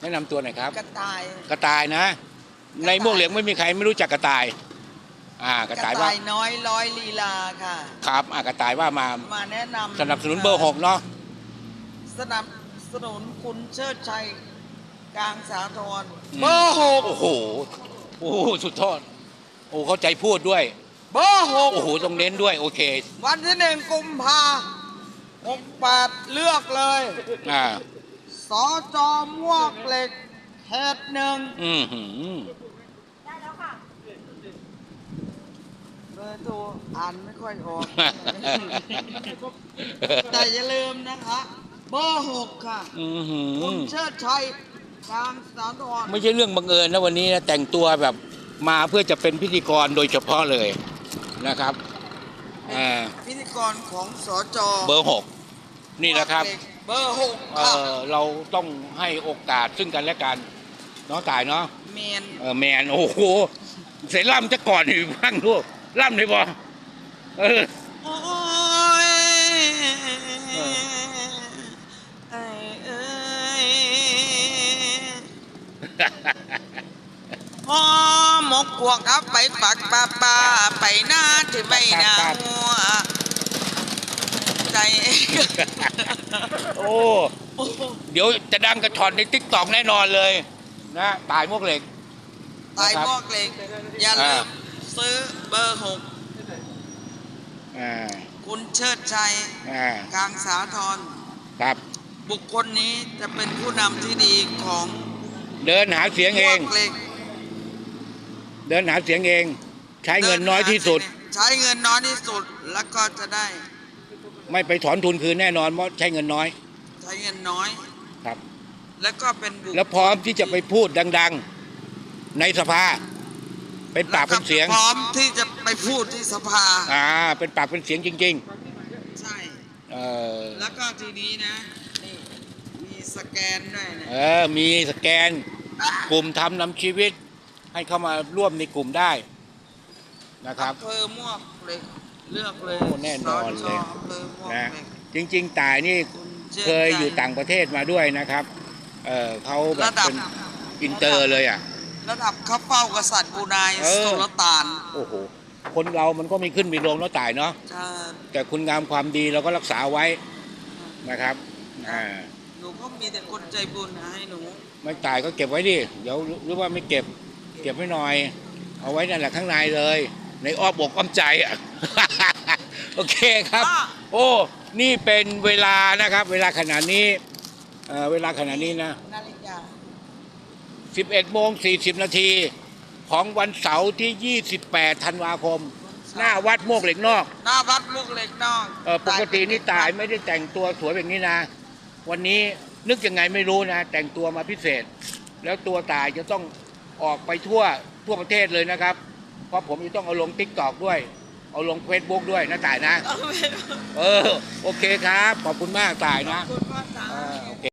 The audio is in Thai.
แนะนำตัวหน่อยครับ กระต่าย กระต่ายนะ ในม่วงเหลียงไม่มีใครไม่รู้จักกระต่าย อ่ากระต่ายว่าน้อยร้อยลีลาค่ะ ครับอ่ากระต่ายว่ามามาแนะนำสนับสนุนเบอร์หกเนาะสนับสนุนคุณเชิดชัยกลางสาทรอืมเบอร์หกโอ้โหโอ้โหสุดทอดโอ้เข้าใจพูดด้วยเบอร์หกโอ้โหต้องเน้นด้วยโอเควันที่หนึ่งกุมภาหกแปดเลือกเลยอ่า สอจอมวกเหล็กเขตหนึ่งอืมหืมเบอร์โทรอ่านไม่ค่อยออก แต่อย่าลืมนะคะ เบอร์หกค่ะ อืมหืคุณมเชิดชัยกลางสาทรไม่ใช่เรื่องบังเอิญนะวันนี้นะแต่งตัวแบบมาเพื่อจะเป็นพิธีกรโดยเฉพาะเลยนะครับอ่าพิธีกรของสอจอเบอร์หกนี่แหละครับเบอร์หกเอค่ะอเราต้องให้โอกาสซึ่งกันและกันเนาะตายเนาะเมนเออแมนโอ้โหเสร็จล่ำจะก่อนอยู่บ้างลูกล่ำเลยบ่เออ โอ้ยเออ ไอ้เอ้ยพ่อหมกกวกเอาไปปักป้าป้าไปหน้าที่ใบหน้าหัวใจ โอ้เดี๋ยวจะดังกระชอนในติ๊กตอกแน่นอนเลยนะตายมวกเหล็ก ตายมอกเหล็ก อย่าลืมซื้อเบอร์หกอ่าคุณเชิดชัยอ่ากลางสาทรครับบุคคลนี้จะเป็นผู้นำที่ดีของเดินหาเสียงเองพวกเหล็กเดินหาเสียงเอง ใช้เงินน้อยที่สุด ใช้เงินน้อยที่สุดแล้วก็จะได้ ไม่ไปถอนทุนคืนแน่นอนเพราะใช้เงินน้อย ใช้เงินน้อยครับ แล้วก็เป็นบุคแล้วพร้อมที่จะไปพูดดัง ๆ ในสภา เป็นปากเป็นเสียง พร้อมที่จะไปพูดที่สภา อ่า เป็นปากเป็นเสียงจริง ใช่ ๆ เออแล้วก็ทีนี้นะนี่มีสแกนด้วยนะเออมีสแกนกลุ่มทำนำชีวิต ให้เข้ามาร่วมในกลุ่มได้นะครับ อำเภอมวกเหล็ก เลือกเลยโอ้แน่นอนเลยสจอำเภอมวกนะเหล็กจริง ๆ ตายนี่คุณชิดเคยอยู่ชัต่างประเทศมาด้วยนะครับ เออเขาแบบระดับเป็นอินเตอร์เลยอะ ระดับข้าเฝ้ากษัตริย์บรูไนายเออสุลต่าน โอ้โห คนเรามันก็มีขึ้นมีลงเนาะตายเนาะจะแต่คุณงามความดีเราก็รักษาไว้นะครับอ่าหนูก็มีแต่คนใจบุญนะให้หนู ไม่ตายก็เก็บไว้ดิ เดี๋ยวหรือว่าไม่เก็บ เก็บไว้หน่อย เอาไว้นั่นแหละข้างในเลย ในอ้อมอกอ้อมใจอะ โอเคครับ โอ้ นี่เป็นเวลานะครับ เวลาขนาดนี้เอ่อเวลาขนาดนี้นะ นาฬิกา11โมง40 นาทีของวันเสาร์ที่ 28 ธันวาคม หน้าวัดโมกเหล็กนอกหน้าวัดมุกเหล็กนอกเออปกตินี่ตายไม่ได้แต่งตัวสวยแบบนี้นะ วันนี้นึกยังไงไม่รู้นะ แต่งตัวมาพิเศษ แล้วตัวตายจะต้องออกไปทั่วทั่วประเทศเลยนะครับ เพราะผมจะต้องเอาลงติ๊กตอกด้วย เอาลงเฟซบุ๊กด้วยนะตายนะเอาไปเออ โอเคครับ ขอบคุณมากตายนะคุณพ่อตาเออ